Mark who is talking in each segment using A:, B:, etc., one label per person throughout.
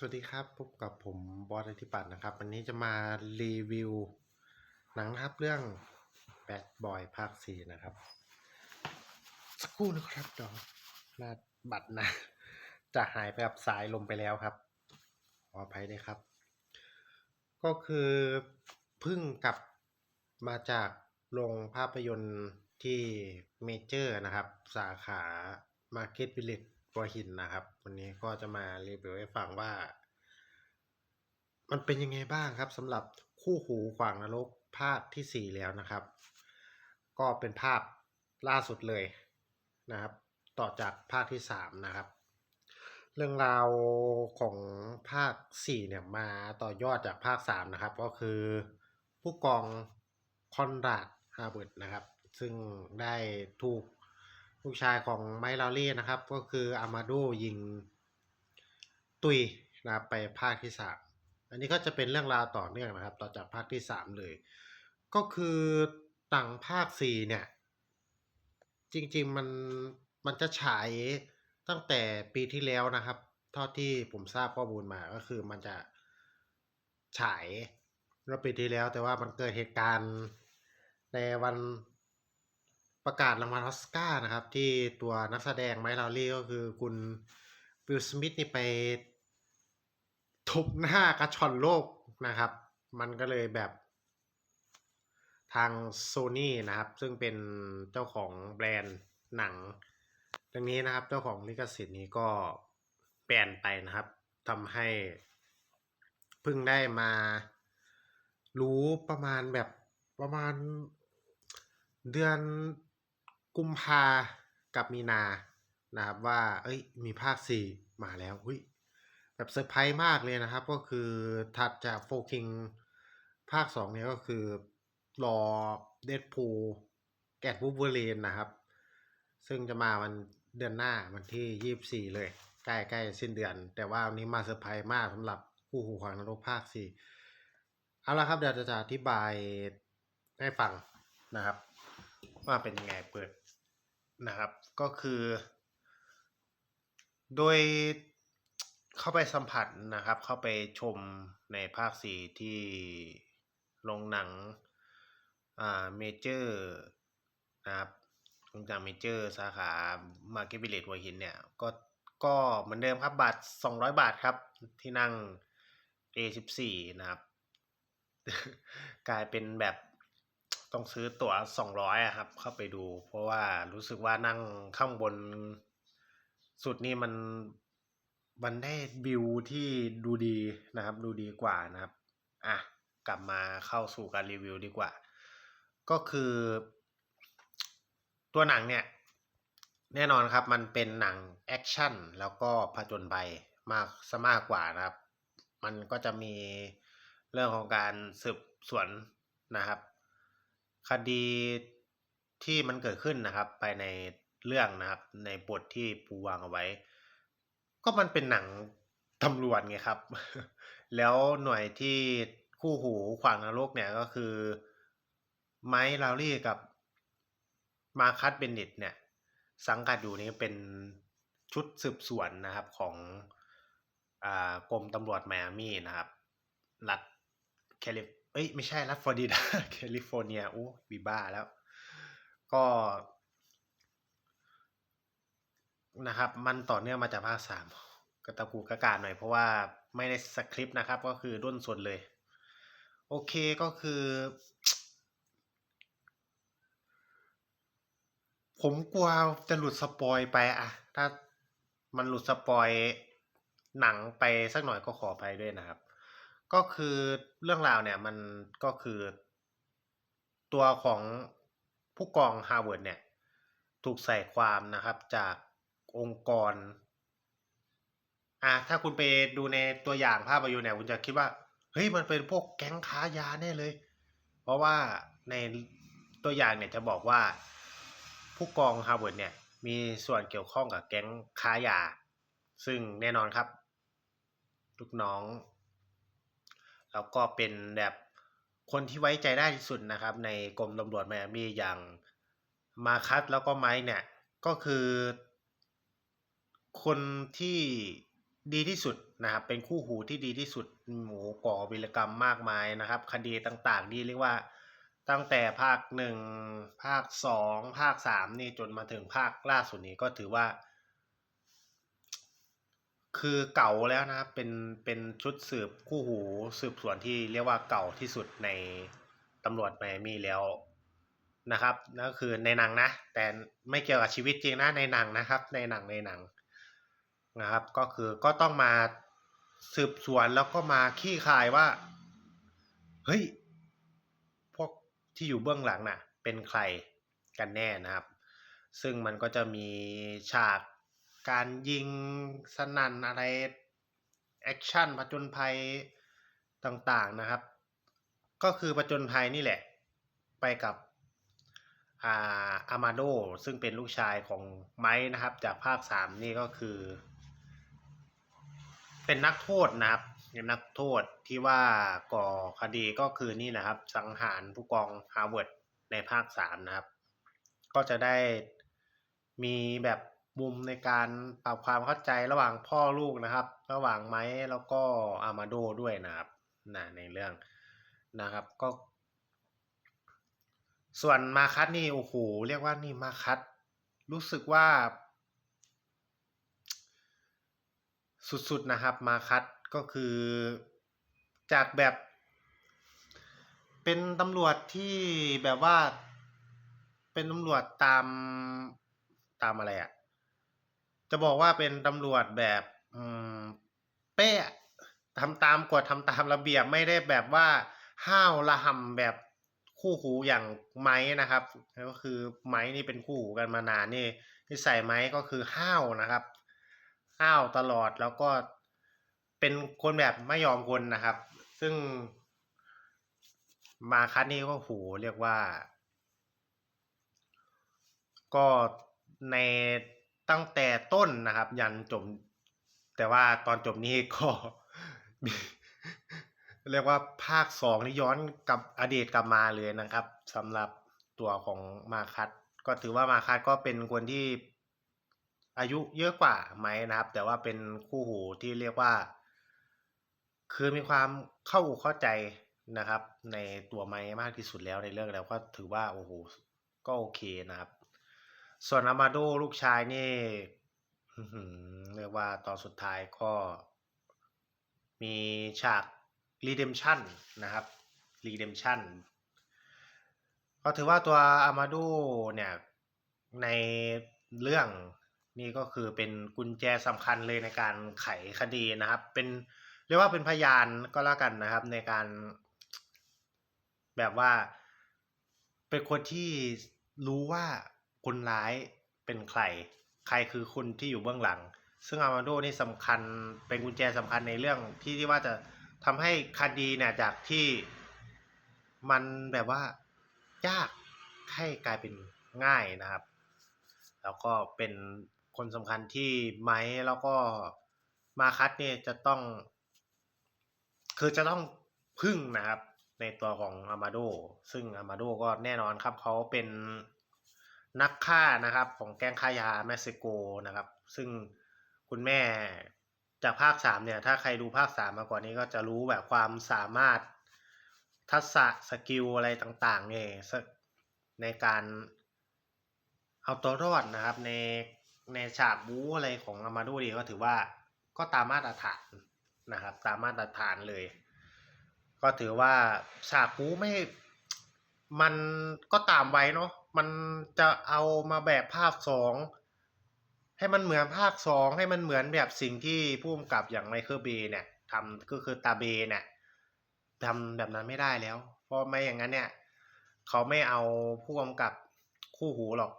A: สวัสดีครับ พบกับผมบอสอธิปัตย์นะครับ วันนี้จะมารีวิว หนังครับเรื่อง Bad Boy ภาค4นะครับ สักครู่นะครับดี๋ยวหน้าบัตรนะ จะหายไปกับสายลมไปแล้วครับ ขออภัยด้วยครับ ก็คือเพิ่งกลับมาจากโรงภาพยนตร์ที่เมเจอร์นะครับ สาขา Market Village หัวหินนะครับ วันนี้ก็จะมารีวิวให้ฟังว่า มันเป็นยังไงบ้างครับสำหรับคู่หูขวางนรกภาคที่4แล้วนะครับ ก็เป็นภาพล่าสุดเลยนะครับ ต่อจากภาคที่3นะครับ เรื่องราวของภาค4เนี่ยมาต่อยอดจากภาค3นะครับ ก็คือผู้กองคอนราดฮาร์เบิร์ตนะครับ ซึ่งได้ถูก ลูกชายของไมค์ลารี่นะครับ ก็คืออามาโดยิงตุยนะครับไปภาคที่3อันนี้ก็จะเป็นเรื่องราวต่อเนื่องนะครับ ต่อจากภาคที่3เลย ก็คือต่างภาค4เนี่ย จริงๆมันมันจะฉายตั้งแต่ปีที่แล้วนะครับ เท่าที่ผมทราบข้อมูลมาก็คือมันจะฉายเมื่อปีที่แล้ว แต่ว่ามันเกิดเหตุการณ์ในวัน ประกาศรางวัลออสการ์นะครับ ที่ตัวนักแสดงไมค์ลารี่ก็คือคุณวิลสมิธนี่ไปทุบหน้ากระชอนโลกนะครับ มันก็เลยแบบทางโซ n y นะครับ ซึ่งเป็นเจ้าของแบรนด์หนังตรงนี้นะครับ เจ้าของลิขสิทธิ์นี้ก็แบนไปนะครับทำให้เพิ่งได้มารู้ประมาณแบบประมาณเดือน กุมภากับมีนานะครับว่า เอ้ย มีภาค 4 มาแล้วหุยแบบเซอร์ไพรส์มากเลยนะครับ ก็คือถัดจากโฟคิงภาค 2 เนี่ยก็คือรอเดดพูแกดวูเวอรีนนะครับ ซึ่งจะมาวันเดือนหน้าวันที่ 24 เลย ใกล้ๆสิ้นเดือน แต่ว่าวันนี้มาเซอร์ไพรส์มากสำหรับคู่หูขวางนรกภาค 4 เอาละครับเดี๋ยวจะอธิบายให้ฟังนะครับ ว่าเป็นยังไงเปิดนะครับ ก็คือ โดยเข้าไปสัมผัสนะครับ เข้าไปชมในภาค4ที่โรงหนังอ่าเมเจอร์นะครับโรงหนังเมเจอร์สาขา Market Village หัวหินเนี่ยก็ก็เหมือนเดิมครับบัตร200 บาทครับ ที่นั่ง A14 นะครับ กลายเป็นแบบ ต้องซื้อตั๋ว200อะครับ เข้าไปดู เพราะว่ารู้สึกว่านั่งข้างบนสุดนี่มันมันได้วิวที่ดูดีนะครับ ดูดีกว่านะครับ อะ กลับมาเข้าสู่การรีวิวดีกว่า ก็คือ ตัวหนังเนี่ย แน่นอนครับ มันเป็นหนังแอคชั่นแล้วก็ผจญภัยมากซะมากกว่านะครับ มันก็จะมีเรื่องของการสืบสวนนะครับ คดีที่มันเกิดขึ้นนะครับ ไปในเรื่องนะครับ ในบทที่ปูวางเอาไว้ ก็มันเป็นหนังตำรวจไงครับ แล้วหน่วยที่คู่หูขวางนรกเนี่ยก็คือไมค์ลาวรี่กับมาคัสเบนเนตเนี่ย สังกัดอยู่นี่เป็นชุดสืบสวนนะครับของอกรมตำรวจไมอามี่นะครับ รัฐแคลิฟ เอ้ยไม่ใช่รัฐฟลอริดาแคลิฟอร์เนียโอ้บีบ้าแล้ว ก็นะครับ มันต่อเนื่องมาจากภาคสามกระตะกูกระการหน่อยเพราะว่าไม่ได้สคริปต์นะครับ ก็คือด้นสดเลย โอเคก็คือ ผมกลัวจะหลุดสปอยไปอะถ้ามันหลุดสปอยหนังไปสักหน่อยก็ขอไปด้วยนะครับ ก็คือเรื่องราวเนี่ยมันก็คือ ตัวของผู้กองฮาร์วาร์ดเนี่ย ถูกใส่ความนะครับจากองค์กร อะถ้าคุณไปดูในตัวอย่างภาพยนตร์เนี่ยคุณจะคิดว่าเฮ้ยมันเป็นพวกแก๊งค้ายาแน่เลย เพราะว่าในตัวอย่างเนี่ยจะบอกว่า ผู้กองฮาร์วาร์ดเนี่ย มีส่วนเกี่ยวข้องกับแก๊งค้ายา ซึ่งแน่นอนครับลูกน้อง แล้วก็เป็นแบบคนที่ไว้ใจได้ที่สุดนะครับ ในกรมตำรวจไมอามีอย่างมาคัสแล้วก็ไมค์เนี่ย ก็คือ คนที่ดีที่สุดนะครับ เป็นคู่หูที่ดีที่สุดหมูก่อวิรกรรมมากมายนะครับ คดีต่างๆนี่เรียกว่าตั้งแต่ภาคหนึ่งภาคสองภาคสามนี่จนมาถึงภาคล่าสุดนี้ก็ถือว่า คือเก่าแล้วนะครับ เป็นเป็นชุดสืบคู่หูสืบสวนที่เรียกว่าเก่าที่สุดในตำรวจไมอามี่แล้วนะครับนั่นคือในหนังนะ แต่ไม่เกี่ยวกับชีวิตจริงนะในหนังนะครับ ในหนังในหนังนะครับ ก็คือก็ต้องมาสืบสวนแล้วก็มาขี้คายว่า เฮ้ย พวกที่อยู่เบื้องหลังน่ะ เป็นใครกันแน่นะครับ ซึ่งมันก็จะมีฉาก การยิงสนั่นอะไร แอคชั่นผจญภัยต่างๆนะครับ ก็คือผจญภัยนี่แหละ ไปกับอาอามาโดซึ่งเป็นลูกชายของไม้นะครับ จากภาคสามนี่ก็คือ เป็นนักโทษนะครับเป็นนักโทษที่ว่าก่อคดีก็คือนี่นะครับ สังหารผู้กองฮาร์วาร์ดในภาคสามนะครับ ก็จะได้มีแบบ มุมในการปรับความเข้าใจระหว่างพ่อลูกนะครับ ระหว่างไม้แล้วก็อามาโดด้วยนะครับนะในเรื่องนะครับก็ ส่วนมาคัตนี่โอ้โหเรียกว่านี่มาคัตรู้สึกว่า สุดๆนะครับ มาคัตก็คือจากแบบ เป็นตำรวจที่แบบว่า เป็นตำรวจตามตามอะไรอะ่ะ จะบอกว่าเป็นตำรวจแบบเป๊ะทำตามกฎทำตามระเบียบไม่ได้แบบว่าห้าวระห่ำแบบคู่หูอย่างไม้นะครับ ก็คือไม้นี่เป็นคู่หูกันมานานนี่นิสัยไม้ก็คือห้าวนะครับ ห้าวตลอดแล้วก็เป็นคนแบบไม่ยอมคนนะครับ ซึ่งมาคัดนี่ก็โหเรียกว่า ก็ใน ตั้งแต่ต้นนะครับ ยันจบ แต่ว่าตอนจบนี้ก็เรียกว่าภาคสองนี่ย้อนกับอดีตกลับมาเลยนะครับสำหรับตัวของมาคัตก็ถือว่ามาคัตก็เป็นคนที่อายุเยอะกว่าไหมนะครับ แต่ว่าเป็นคู่หูที่เรียกว่า คือมีความเข้าเข้าใจนะครับ ในตัวไม้มากที่สุดแล้วในเรื่องแล้วก็ถือว่าโอ้โหก็โอเคนะครับ ส่วนอามาโดลูกชายนี่เรียกว่าตอนสุดท้ายก็มีฉาก redemption นะครับ redemption ก็ถือว่าตัวอามาโดเนี่ย ในเรื่องนี่ก็คือเป็นกุญแจสำคัญเลยในการไขคดีนะครับ เป็นเรียกว่าเป็นพยานก็แล้วกันนะครับ ในการแบบว่าเป็นคนที่รู้ว่า คนร้ายเป็นใคร ใครคือคนที่อยู่เบื้องหลัง ซึ่งอามาโดนี่สำคัญเป็นกุญแจสำคัญในเรื่องที่ที่ว่าจะทำให้คดีเนี่ยจากที่มันแบบว่ายากให้กลายเป็นง่ายนะครับ แล้วก็เป็นคนสำคัญที่ไม้แล้วก็มาคัตเนี่ยจะต้อง คือจะต้องพึ่งนะครับ ในตัวของอามาโด ซึ่งอามาโดก็แน่นอนครับเขาเป็น นักฆ่านะครับของแก๊งค้ายาเม็กซิโกนะครับ ซึ่งคุณแม่จากภาคสามเนี่ยถ้าใครดูภาคสามมาก่อนนี้ก็จะรู้แบบความสามารถทักษะสกิลอะไรต่างๆเนี่ยในการเอาตัวรอดนะครับ ในในฉากบู๊อะไรของอามาโดดีก็ถือว่าก็ตามมาตรฐานนะครับ ตามมาตรฐานเลย ก็ถือว่าฉากบู๊ไม่มันก็ตามไว้เนาะ มันจะเอามาแบบภาคสองให้มันเหมือนภาคสองให้มันเหมือนแบบสิ่งที่ผู้กำกับอย่างไมเคิลเบย์เนี่ยทำก็คือตาเบย์เนี่ยทำแบบนั้นไม่ได้แล้ว เพราะไม่อย่างนั้นเนี่ยเขาไม่เอาผู้กำกับคู่หูหรอก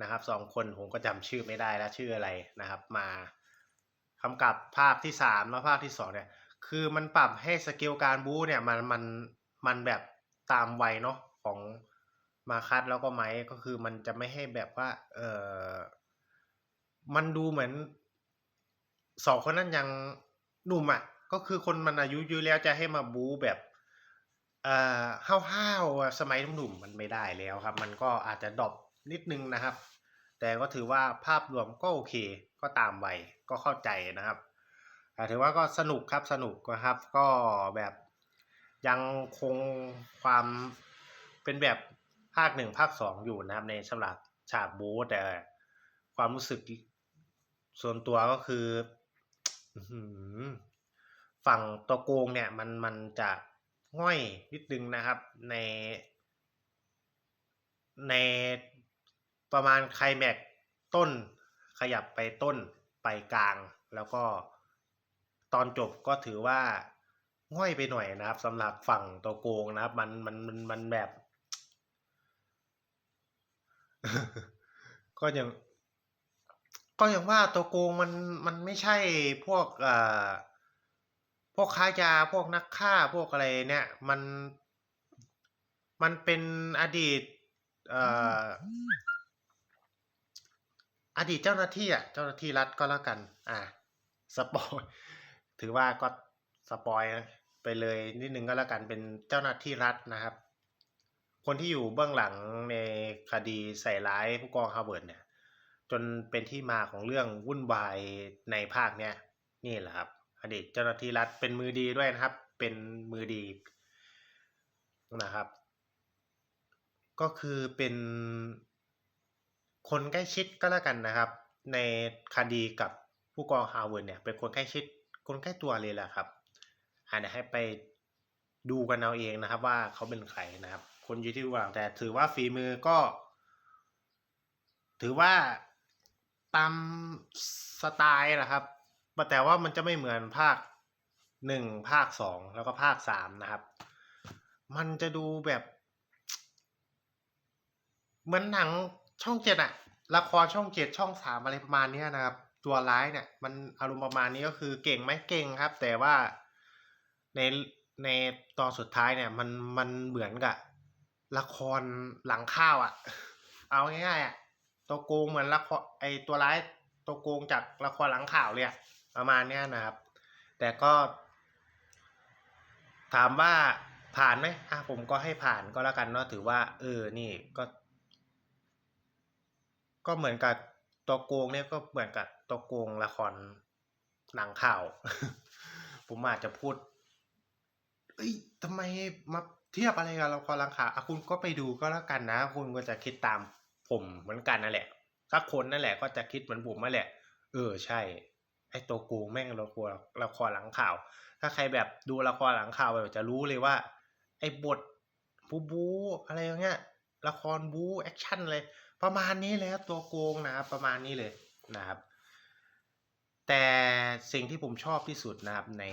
A: นะครับสองคนผมก็จำชื่อไม่ได้แล้วชื่ออะไรนะครับ มากำกับภาคที่สามแล้วภาคที่สองเนี่ยคือมันปรับให้สกิลการบู๊เนี่ยมันมันมันแบบตามวัยเนาะของ มาคัตแล้วก็ไม้ก็คือมันจะไม่ให้แบบว่า เออมันดูเหมือนสองคนนั้นยังหนุ่มอะ ก็คือคนมันอายุยอะแล้วจะให้มาบูแบบเอ่อห้าวๆสมัยหนุ่มๆมันไม่ได้แล้วครับ มันก็อาจจะดรอปนิดนึงนะครับ แต่ก็ถือว่าภาพรวมก็โอเค ก็ตามไวก็เข้าใจนะครับถือว่าก็สนุกครับสนุกนะครับ ก็แบบยังคงความเป็นแบบ ภาคหนึ่งภาคสองอยู่นะครับ ในสำหรับฉากบู๊แต่ความรู้สึกส่วนตัวก็คือฝั่งตัวโกงเนี่ยมันมันจะง่อยนิดนึงนะครับใน ในประมาณไคลแม็กต้นขยับไปต้นไปกลาง แล้วก็ตอนจบก็ถือว่าง่อยไปหน่อยนะครับสำหรับฝั่งตัวโกงนะครับ มันมันมันมันแบบ ก็ยัง ก็อย่างว่าตัวโกงมันมันไม่ใช่พวกเอ่อพวกค้ายาพวกนักฆ่าพวกอะไรเนี่ย มันมันเป็นอดีต เอ่ออดีตเจ้าหน้าที่อะเจ้าหน้าที่รัฐก็แล้วกัน อ่าสปอยถือว่าก็สปอยไปเลยนิดนึงก็แล้วกันเป็นเจ้าหน้าที่รัฐนะครับ คนที่อยู่เบื้องหลังในคดีใส่ร้ายผู้กองฮาเวิร์ดเนี่ย จนเป็นที่มาของเรื่องวุ่นวายในภาคเนี้ยนี่แหละครับอดีตเจ้าหน้าที่รัฐเป็นมือดีด้วยนะครับ เป็นมือดีนะครับ ก็คือเป็นคนใกล้ชิดก็แล้วกันนะครับ ในคดีกับผู้กองฮาร์เวิร์ดเนี่ย เป็นคนใกล้ชิดคนใกล้ตัวเลยแหละครับอ่าเดี๋ยวให้ไปดูกันเอาเองนะครับว่าเขาเป็นใครนะครับ คนอยู่ที่วางแต่ถือว่าฝีมือก็ ถือว่าตามสไตล์นะครับแต่ว่ามันจะไม่เหมือนภาคหนึ่งภาคสองแล้วก็ภาคสามนะครับ มันจะดูแบบเหมือนหนังช่องเจ็ดอะละครช่องเจ็ดช่องสามอะไรประมาณนี้นะครับ ตัวร้ายเนี่ยมันอารมณ์ประมาณนี้ก็คือเก่งไหมเก่งครับ แต่ว่าในในตอนสุดท้ายเนี่ย มันมันเหมือนกับ ละครหลังข้าวอะเอาง่ายๆอะตัวโกงเหมือนละครไอตัวร้ายตัวโกงจากละครหลังข่าวเลยอะประมาณเนี้ยนะครับ แต่ก็ ถามว่าผ่านไหมอะผมก็ให้ผ่านก็แล้วกันเนาะถือว่า เออนี่ก็ ก็เหมือนกับตัวโกงเนี่ยก็เหมือนกับตัวโกงละครหนังข่าว ผมอาจจะพูด เอ้ยทำไมมา เทียบอะไรกับละครหลังข่าวอะคุณก็ไปดูก็แล้วกันนะ คุณก็จะคิดตามผมเหมือนกันนั่นแหละถ้าคนนั่นแหละก็จะคิดเหมือนผมนั่นแหละ เออใช่ ไอ้ตัวโกงแม่งละครละครหลังข่าว ถ้าใครแบบดูละครหลังข่าวแบบจะรู้เลยว่า ไอ้บทบูบูอะไรอย่างเงี้ยละครบูแอคชั่นเลยประมาณนี้เลยครับตัวโกงนะครับประมาณนี้เลยนะครับ แต่สิ่งที่ผมชอบที่สุดนะครับใน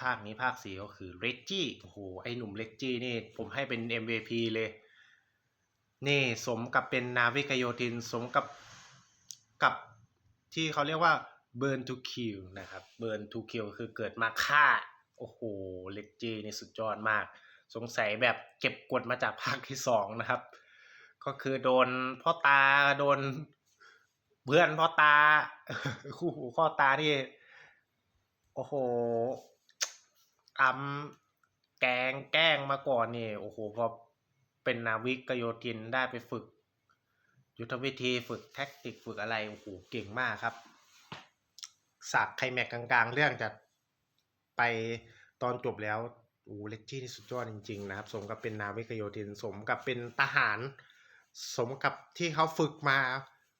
A: ภาคนี้ภาคสี่ก็คือเรจจี้โอ้โหไอหนุ่มเรจจี้นี่ผมให้เป็น MVP เลย นี่สมกับเป็นนาวิกโยธิน สมกับกับที่เขาเรียกว่า burn to kill นะครับ burn to kill คือเกิดมาฆ่า โอ้โหเรจจี้นี่สุดยอดมาก สงสัยแบบเก็บกดมาจากภาคที่สองนะครับ ก็คือโดนพ่อตาโดนเพื่อนพ่อตาคู่หูพ่อตาที่โอ้โห อำแกงแกล้งมาก่อนนี่โอ้โหพอเป็นนาวิกโยธินได้ไปฝึก ยุทธวิธีฝึกแท็กติกฝึกอะไรโอ้โหเก่งมากครับสักไคลแม็กกลางๆ เรื่องจะไปตอนจบแล้วโอ้เลจจี้นี่สุดยอดจริง ๆ นะครับ สมกับเป็นนาวิกโยธิน สมกับเป็นทหาร สมกับที่เขาฝึกมา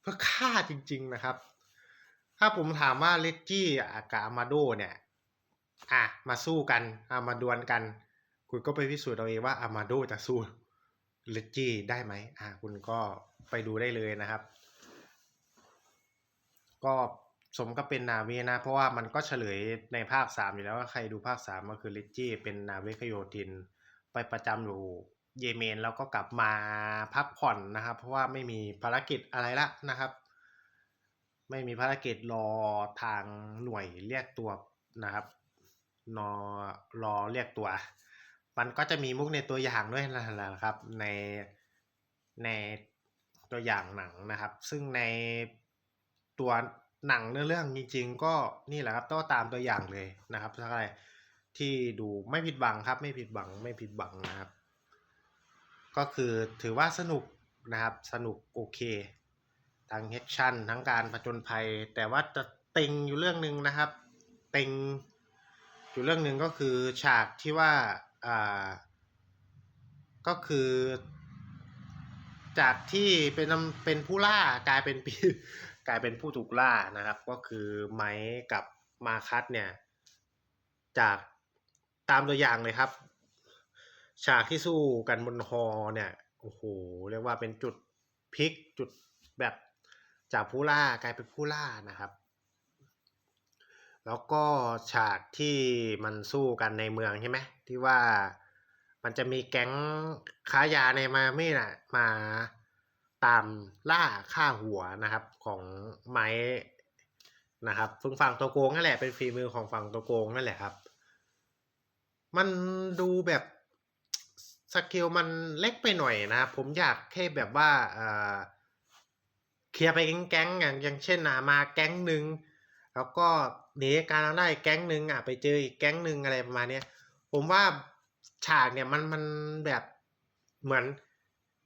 A: เพื่อฆ่าจริง ๆ นะครับ ถ้าผมถามว่าเลจจี้กับอามาโดเนี่ย อะมาสู้กันอามาดวลกัน คุณก็ไปพิสูจน์เอาเองว่าอามาโดจะสู้เลจจี้ได้ไหมอะคุณก็ไปดูได้เลยนะครับ ก็สมกับเป็นนาวีนะ เพราะว่ามันก็เฉลยในภาคสามอยู่แล้วว่าใครดูภาคสามก็คือลิจี้เป็นนาวิกโยธิน ไปประจำอยู่เยเมนแล้วก็กลับมาพักผ่อนนะครับ เพราะว่าไม่มีภารกิจอะไรละนะครับ ไม่มีภารกิจรอทางหน่วยเรียกตัวนะครับ รอรอเรียกตัว มันก็จะมีมุกในตัวอย่างด้วยนะครับ ในในตัวอย่างหนังนะครับ ซึ่งในตัวหนังเนื้อเรื่องจริง ๆ ก็นี่แหละครับต้องตามตัวอย่างเลยนะครับถ้าใครที่ดูไม่ผิดหวังครับ ไม่ผิดหวังไม่ผิดหวังนะครับ ก็คือถือว่าสนุกนะครับสนุกโอเค ทั้งแอคชั่นทั้งการผจญภัย แต่ว่าจะติงอยู่เรื่องหนึ่งนะครับ เต็ง อยู่เรื่องหนึ่งก็คือฉากที่ว่าอ่าก็คือจากที่เป็นเป็นผู้ล่ากลายเป็นกลายเป็นผู้ถูกล่านะครับ ก็คือไม้กับมาคัสเนี่ย จากตามตัวอย่างเลยครับ ฉากที่สู้กันบนฮอเนี่ยโอ้โหเรียกว่าเป็นจุดพลิกจุดแบบจากผู้ล่ากลายเป็นผู้ล่านะครับ แล้วก็ฉากที่มันสู้กันในเมืองใช่ไหมที่ว่ามันจะมีแก๊งค้ายาในมาเม่น่ะ มาตามล่าฆ่าหัวนะครับของไม้นะครับซึ่งฝั่งตัวโกงนั่นแหละเป็นฝีมือของฝั่งตัวโกงนั่นแหละครับ มันดูแบบสกิลมันเล็กไปหน่อยนะผมอยากแค่แบบว่าเออเคลียร์ไปแก๊งๆอย่างอย่างเช่นนะมาแก๊งหนึ่ง แล้วก็หนีการเอาได้แก๊งหนึ่งอะไปเจออีกแก๊งหนึ่งอะไรประมาณเนี้ยผมว่าฉากเนี่ยมันมันแบบเหมือน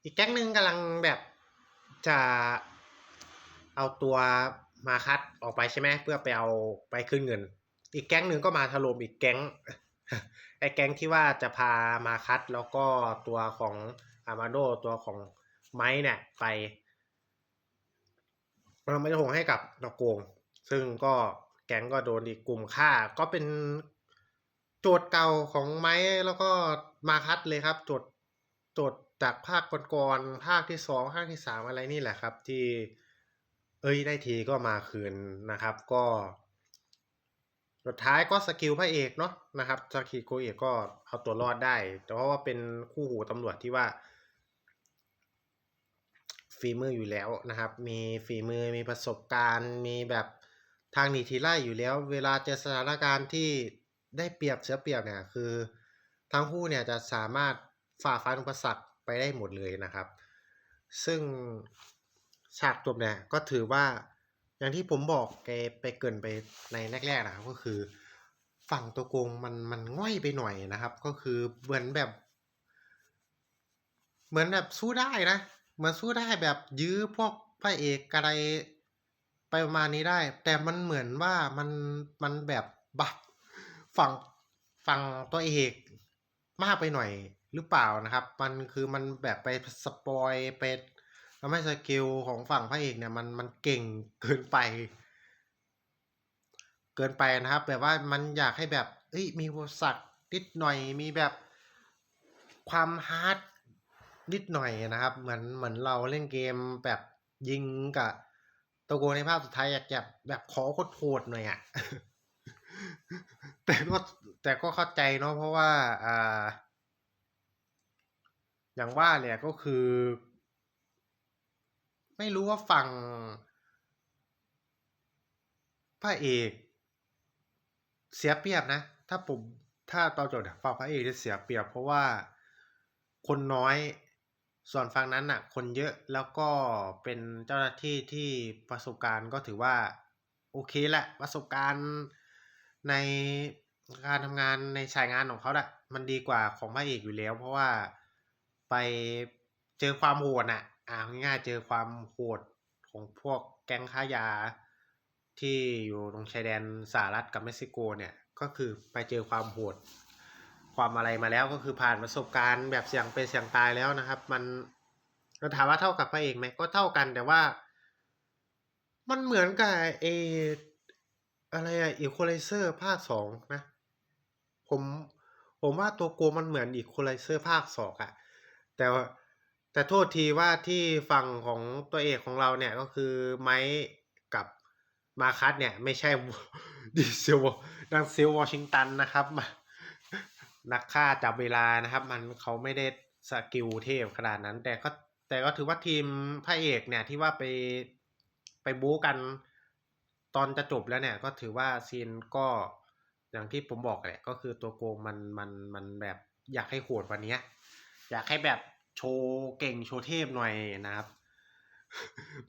A: อีกแก๊งหนึ่งกำลังแบบจะเอาตัวมาคัดออกไปใช่ไหมเพื่อไปเอาไปขึ้นเงิน อีกแก๊งหนึ่งก็มาถล่มอีกแก๊งไอ้แก๊งที่ว่าจะพามาคัดแล้วก็ตัวของอามาโดตัวของไม้เนี่ยไปเราไม่ได้หงให้กับนกโกง ซึ่งก็แก๊งก็โดนอีกกลุ่มฆ่า ก็เป็นโจทย์เก่าของไม้แล้วก็มาคัดเลยครับ โจทย์โจทย์จากภาคก่อนๆภาคที่สองภาคที่สามอะไรนี่แหละครับ ที่เอ้ยได้ทีก็มาคืนนะครับ ก็สุดท้ายก็สกิลพระเอกเนาะนะครับสกิลโกเอกก็เอาตัวรอดได้ แต่เพราะว่าเป็นคู่หูตำรวจที่ว่าฝีมืออยู่แล้วนะครับ มีฝีมือมีประสบการณ์ มีแบบ ทางหนีทีไล่อยู่แล้ว เวลาเจอสถานการณ์ที่ได้เปรียบเสียเปรียบเนี่ยคือทั้งคู่เนี่ยจะสามารถฝ่าฟันอุปสรรคไปได้หมดเลยนะครับ ซึ่งฉากจบเนี่ยก็ถือว่าอย่างที่ผมบอกแกไปเกินไปในแรกๆนะครับก็คือ ฝั่งตัวโกงมันมันง่อยไปหน่อยนะครับ ก็คือเหมือนแบบ เหมือนแบบสู้ได้นะเหมือนสู้ได้แบบยื้อพวกพระเอกอะไร ไปประมาณนี้ได้ แต่มันเหมือนว่ามันมันแบบบัฟฝั่งฝั่งตัวเอกมากไปหน่อยหรือเปล่านะครับ มันคือมันแบบไปสปอยไปทำให้สกิลของฝั่งพระเอกเนี่ยมันมันเก่งเกินไป เกินไปนะครับ แบบว่ามันอยากให้แบบเอ้ยมีอุปสรรคนิดหน่อยมีแบบความฮาร์ดนิดหน่อยนะครับ เหมือนเหมือนเราเล่นเกมแบบยิงกับ ตัวโกในภาพสุดท้ายอยากจะแบบขอโคตรๆหดหน่อยอะ่ะแต่ก็แต่ก็เข้าใจเนาะเพราะว่าอ่า อย่างว่าเนี่ยก็คือ ไม่รู้ว่าฝั่งพระเอกเสียเปรียบนะ ถ้าผมถ้าตอนจบฝั่งพระเอกจะเสียเปรียบ เพราะว่าคนน้อย ส่วนฝั่งนั้นน่ะ คนเยอะแล้วก็เป็นเจ้าหน้าที่ที่ประสบการณ์ก็ถือว่า โอเคแหละประสบการณ์ในการทำงานในสายงานของเขาแหละมันดีกว่าของพระเอกอยู่แล้ว เพราะว่าไปเจอความโหดน่ะอ่าง่ายๆเจอความโหดของพวกแก๊งค้ายาที่อยู่ตรงชายแดนสหรัฐกับเม็กซิโกเนี่ย ก็คือไปเจอความโหด ความอะไรมาแล้วก็คือผ่านประสบการณ์แบบเสี่ยงเป็นเสี่ยงตายแล้วนะครับ มันเราถามว่าเท่ากับพระเอกไหมก็เท่ากันแต่ว่า มันเหมือนกับเออะไรอะอีโคไลเซอร์ภาคสองนะ ผมผมว่าตัวโกมันเหมือนอีโคไลเซอร์ภาคสองอะแต่แต่โทษทีว่าที่ฝั่งของตัวเอกของเราเนี่ยก็คือไม้กับมาคัสเนี่ย ไม่ใช่ดีเซลดังเซลวอชิงตันนะครับ นักฆ่าจับเวลานะครับ มันเขาไม่ได้สกิลเทพขนาดนั้น แต่ก็แต่ก็ถือว่าทีมพระเอกเนี่ยที่ว่าไปไปบู๊กันตอนจะจบแล้วเนี่ยก็ถือว่าซีนก็อย่างที่ผมบอกแหละก็คือตัวโกงมันมันมันแบบอยากให้โหดกว่านี้อยากให้แบบโชว์เก่งโชว์เทพหน่อยนะครับ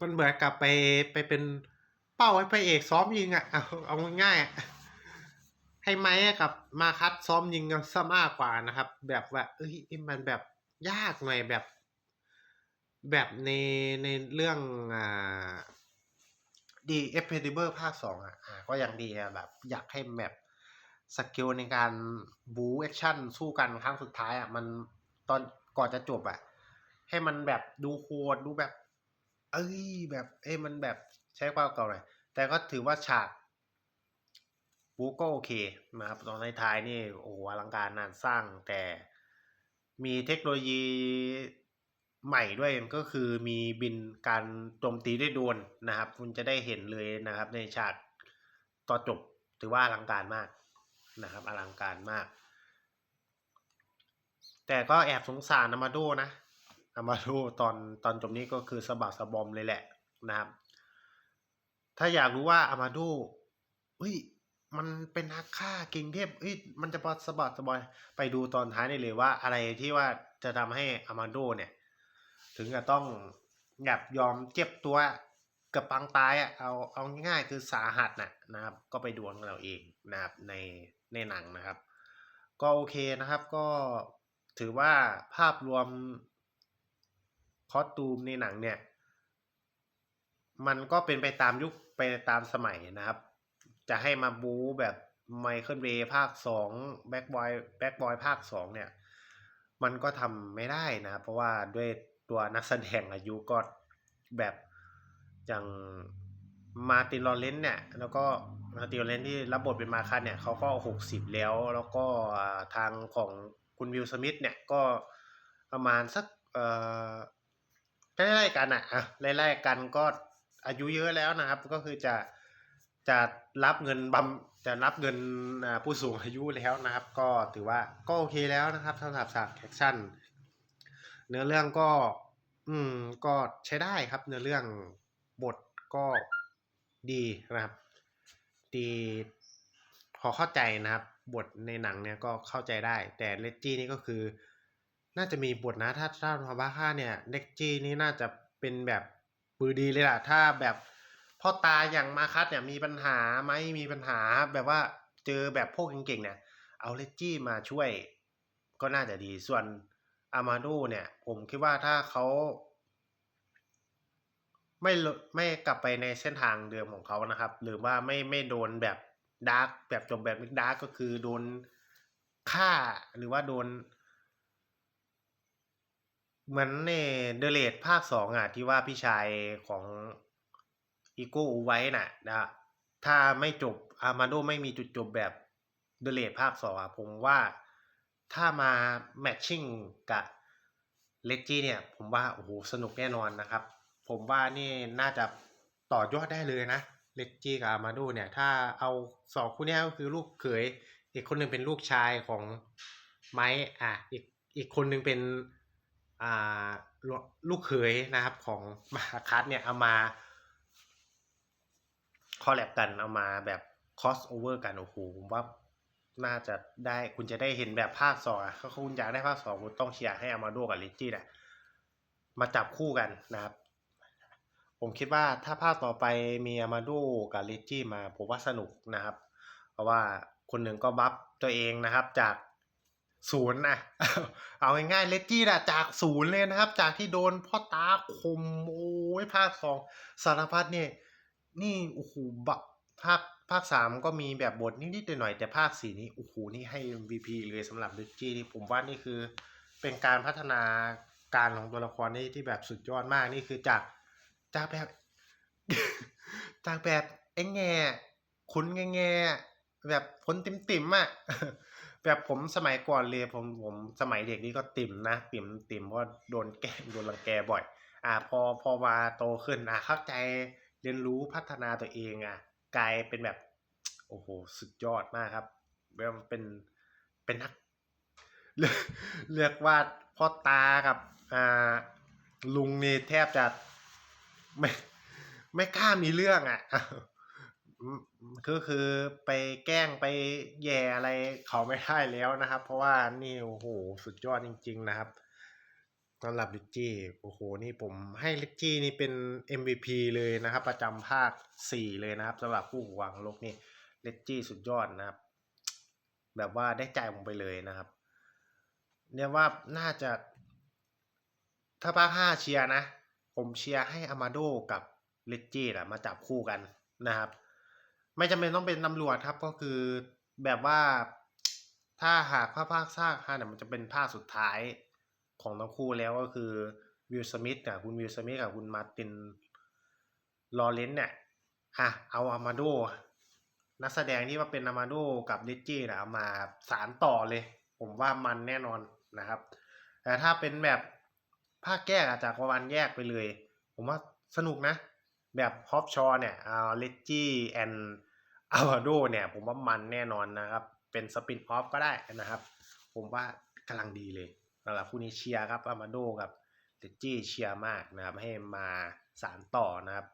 A: มันเหมือนกับไปไปเป็นเป้าให้พระเอกซ้อมยิงอะเอาเอาง่ายๆอะ ให้ไม้กับมาคัดซ้อมยิงกันซะมากกว่านะครับ แบบว่า เอ้ยมันแบบยากหน่อยแบบ แบบในในเรื่องอ่าดีเอฟเพดิเบอร์ภาคสองอะก็ยังดีอะแบบ อยากให้แบบสกิลในการบูแอคชั่นสู้กันครั้งสุดท้ายอะมันตอนก่อนจะจบอะ ให้มันแบบดูโหดดูแบบ เอ้ยแบบ เอ้ยมันแบบใช้ความเก่าหน่อยแต่ก็ถือว่าฉาก บูก็โอเคนะครับตอนในท้ายๆนี่โอ้โหอลังการงานสร้างแต่มีเทคโนโลยีใหม่ด้วยก็คือมีบินการโจมตีด้วยโดรนนะครับ คุณจะได้เห็นเลยนะครับ ในฉากต่อจบถือว่าอลังการมากนะครับ อลังการมาก แต่ก็แอบสงสารอามาโดนะอามาโดตอนตอนจบนี้ก็คือสะบักสะบอมเลยแหละนะครับ ถ้าอยากรู้ว่าอามาโดเฮ้ย มันเป็นนักฆ่าเก่งเทพเอ้ยมันจะพอสะบัดสะบอย ไปดูตอนท้ายได้เลยว่าอะไรที่ว่าจะทำให้อามาโดเนี่ย ถึงจะต้องแบบยอมเจ็บตัวเกับปังตายอะเอาเอาง่ายๆคือสาหัสนะนะครับ ก็ไปดูกันเราเองนะครับในในหนังนะครับ ก็โอเคนะครับก็ถือว่าภาพรวมคอสตูมในหนังเนี่ย มันก็เป็นไปตามยุคไปตามสมัยนะครับ จะให้มาบูแบบไมเคิลเบย์ภาคสองแบ็กบอยแบ็กบอยภาคสองเนี่ย มันก็ทำไม่ได้นะ เพราะว่าด้วยตัวนักแสดงอายุก็แบบอย่างมาติลอเรนเนี่ย แล้วก็มาติลอเรนที่รับบทเป็นมาคัสเนี่ยเขาก็หกสิบแล้ว แล้วก็ทางของคุณวิลสมิธเนี่ยก็ประมาณสักเอ่อใกล้ๆกันอะอะไล่ๆกันก็อายุเยอะแล้วนะครับ ก็คือจะ จะรับเงินบำจะรับเงินผู้สูงอายุแล้วนะครับ ก็ถือว่าก็โอเคแล้วนะครับสำหรับฉากแอคชั่นเนื้อเรื่องก็ อืม ก็ใช้ได้ครับ เนื้อเรื่องบทก็ดีนะครับ ดีพอเข้าใจนะครับ บทในหนังเนี่ยก็เข้าใจได้ แต่เลจจี้นี่ก็คือ น่าจะมีบทนะถ้าถ้ามาบ้าค่าเนี่ยเลจจี้นี่น่าจะเป็นแบบปือดีเลยล่ะ ถ้าแบบ พ่อตาอย่างมาคัสเนี่ยมีปัญหาไหมมีปัญหาแบบว่าเจอแบบพวกเก่งๆเนี่ยเอาเลจี้มาช่วยก็น่าจะดีส่วนอามาโดเนี่ย ผมคิดว่าถ้าเขาไม่ลไม่กลับไปในเส้นทางเดิมของเขานะครับ หรือว่าไม่ไม่โดนแบบดาร์กแบบจบแบบดาร์กก็คือโดนฆ่าหรือว่าโดน เหมือนในเดเลดภาคสองอะที่ว่าพี่ชายของ อีโก้ไว้น่ะนะถ้าไม่จบอามาโดไม่มีจุดจบแบบเดเลดภาคสองอะผมว่าถ้ามาแมทชิ่งกับเลจจี้เนี่ย ผมว่า โอ้โห สนุกแน่นอนนะครับ ผมว่านี่น่าจะต่อยอดได้เลยนะเลจจี้กับอามาโดเนี่ย ถ้าเอาสองคู่นี้ก็คือลูกเขย อีกคนหนึ่งเป็นลูกชายของไม้อะอีกอีกคนหนึ่งเป็นอ่าลูลูกเขยนะครับของมาคัสเนี่ยเอามา คอลแลบกันเอามาแบบคอสโอเวอร์กันโอ้โหผมว่าน่าจะได้คุณจะได้เห็นแบบภาคสองอะถ้าคุณอยากได้ภาคสองคุณต้องเชียร์ให้อามาโดกับลิจี้นี่ยมาจับคู่กันนะครับ ผมคิดว่าถ้าภาคต่อไปมีอามาโดกับลิจี้มาผมว่าสนุกนะครับ เพราะว่าคนหนึ่งก็บัฟตัวเองนะครับจากศูนย์นะเอาง่ายๆเลจี้นะจากศูนย์เลยนะครับ จากที่โดนพ่อตาคมโอ้ยภาคสองสารพัดเนี่ย นี่โอ้โหบะภาคภาคสามก็มีแบบบทนิดๆหน่อยๆแต่ภาคสี่นี้โอ้โหนี่ให้ MVP เลยสำหรับเลจจี้นี่ผมว่านี่คือ เป็นการพัฒนาการของตัวละครนี่ที่แบบสุดยอดมากนี่คือจากจากแบบ จากแบบไอ้แง่คุณแง่แง่แบบคนติ่มติมๆอะแบบผมสมัยก่อนเลยผมผมสมัยเด็กนี่ก็ติ่มนะติ่มติ่มเพราะว่าโดนแกงโดนรังแกบ่อย อ่า พอพอมาโตขึ้นอะเข้าใจ เรียนรู้พัฒนาตัวเองอะกลายเป็นแบบ โอ้โห สุดยอดมากครับแบบเป็นเป็นนักเรียกว่าพ่อตากับอ่าลุงนี่แทบจะไม่ไม่กล้ามีเรื่องอะอืมก็คือไปแกล้งไปแย่อะไรเขาไม่ได้แล้วนะครับ เพราะว่านี่โอ้โหสุดยอดจริง ๆ นะครับ สำหรับลิจจี้โอ้โหนี่ผมให้ลิจจี้นี่เป็น MVP เลยนะครับ ประจำภาคสี่เลยนะครับสำหรับผู้หวังโลกนี่ลิจจี้สุดยอดนะครับ แบบว่าได้ใจผมไปเลยนะครับเนี่ยว่าน่าจะ ถ้าภาคห้าเชียร์นะ ผมเชียร์ให้อามาโดกับลิจจี้นะมาจับคู่กันนะครับ ไม่จำเป็นต้องเป็นตำรวจครับก็คือแบบว่าถ้าหากภาคภาคซากฮะเนี่ยมันจะเป็นภาคสุดท้าย ของทั้งคู่แล้วก็คือวิลสมิธกับคุณวิลสมิธกับคุณมาร์ตินลอเรนซ์เนี่ยอะเอาอามาโดนักแสดงที่ว่าเป็นอามาโดกับลิจจี้นะมาสารต่อเลย ผมว่ามันแน่นอนนะครับ แต่ถ้าเป็นแบบภาคแยกอะจากวันแยกไปเลย ผมว่าสนุกนะ แบบฮอปชอเนี่ยอ่าเลจี้แอนอาวาโดเนี่ยผมว่ามันแน่นอนนะครับ เป็นสปินออฟก็ได้นะครับ ผมว่ากำลังดีเลย สำหรับคู่นี้เชียร์ครับอามาโดกับเลจี้เชียร์มากนะครับ ให้มาสารต่อนะครับ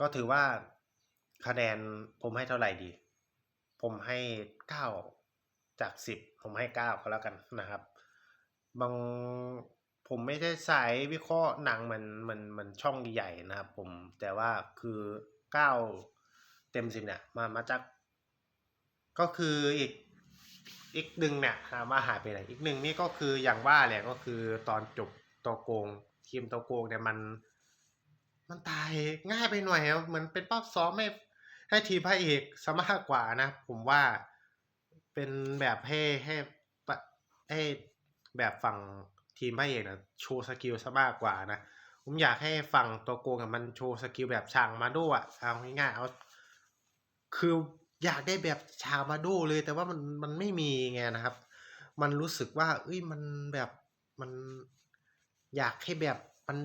A: ก็ถือว่าคะแนนผมให้เท่าไหร่ดี ผมให้เก้าจากสิบผมให้เก้าก็แล้วกันนะครับ บางผมไม่ได้สายวิเคราะห์หนังมือนมือนมือนช่องใหญ่นะครับผมแต่ว่าคือเก้าเต็มสิบเนี่ย มามาจาก ก็คืออีก อีกหนึ่งเนี่ยถามว่าหายไปไหนอีกหนึ่งนี่ก็คืออย่างว่าแหละก็คือตอนจบตัวโกง ทีมตัวโกงเนี่ยมัน มันตายง่ายไปหน่อยครับเหมือนเป็นเป้าซ้อมให้ให้ทีมพระเอกซะมากกว่านะ ผมว่าเป็นแบบให้ให้ให้แบบฝั่งทีมพระเอกนะโชว์สกิลซะมากกว่านะผมอยากให้ฝั่งตัวโกงมันโชว์สกิลแบบช่างมาโดอะเอาง่ายๆเอาคือ อยากได้แบบชามาโดเลย แต่ว่ามันมันไม่มีไงนะครับ มันรู้สึกว่า เอ้ยมันแบบมันอยากให้แบบมัน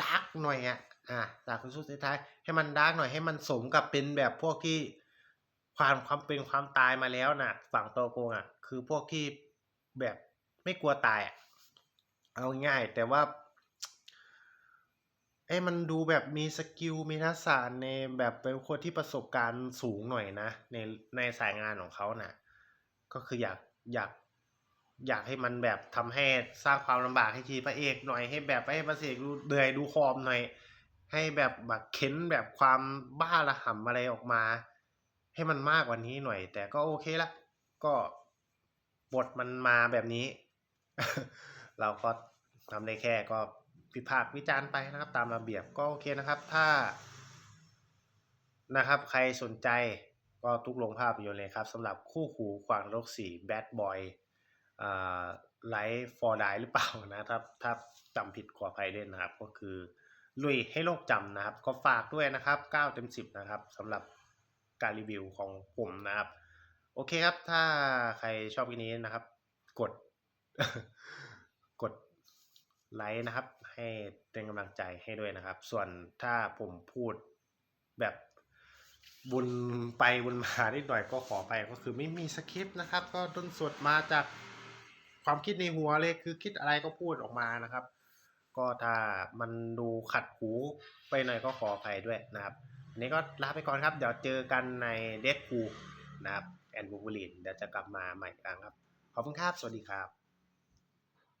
A: ดาร์กหน่อยอะอะจากคุณสุดท้ายให้มันดาร์กหน่อยให้มันสมกับเป็นแบบพวกที่ความความเป็นความตายมาแล้วน่ะฝั่งตัวโกงอะคือพวกที่แบบไม่กลัวตายอะเอาง่าย แต่ว่า เอ้มันดูแบบมีสกิลมีทักษะในแบบเป็นคนที่ประสบการณ์สูงหน่อยนะ ในในสายงานของเขาน่ะ ก็คืออยากอยากอยากให้มันแบบทำให้สร้างความลำบากให้ทีพระเอกหน่อยให้แบบให้พระเอกดูเดือยดูคอมหน่อย ให้แบบแบบเค้นแบบความบ้าระห่ำอะไรออกมา ให้มันมากกว่านี้หน่อย แต่ก็โอเคละก็บทมันมาแบบนี้ เราก็ทำได้แค่ก็ พิพากวิจารณ์ไปนะครับ ตามระเบียบก็โอเคนะครับ ถ้านะครับ ใครสนใจก็ทุกโรงภาพยนตร์เลยครับสำหรับคู่หูขวางโลกสีแบดบอยอ่าไลฟ์ฟอร์ดหรือเปล่านะครับ ถ้าจำผิดขออภัยด้วยนะครับ ก็คือลุยให้โลกจำนะครับ ก็ฝากด้วยนะครับ9เต็ม10 นะครับสำหรับการรีวิวของผมนะครับ โอเคครับ ถ้าใครชอบคลิปนี้นะครับ กด กดไลค์นะครับ ให้เป็นกำลังใจให้ด้วยนะครับ ส่วนถ้าผมพูดแบบบุญไปบุญมานิดหน่อยก็ขอไปก็คือไม่มีสคริปต์นะครับ ก็ต้นสดมาจากความคิดในหัวเลยคือคิดอะไรก็พูดออกมานะครับ ก็ถ้ามันดูขัดหูไปหน่อยก็ขออภัยด้วยนะครับอันนี้ก็ลาไปก่อนครับ เดี๋ยวเจอกันในเด p พูนะครับแอนบูบูลินเดี๋ยวจะกลับมาใหม่อีกครั้งครับ ขอบคุณครับ สวัสดีครับ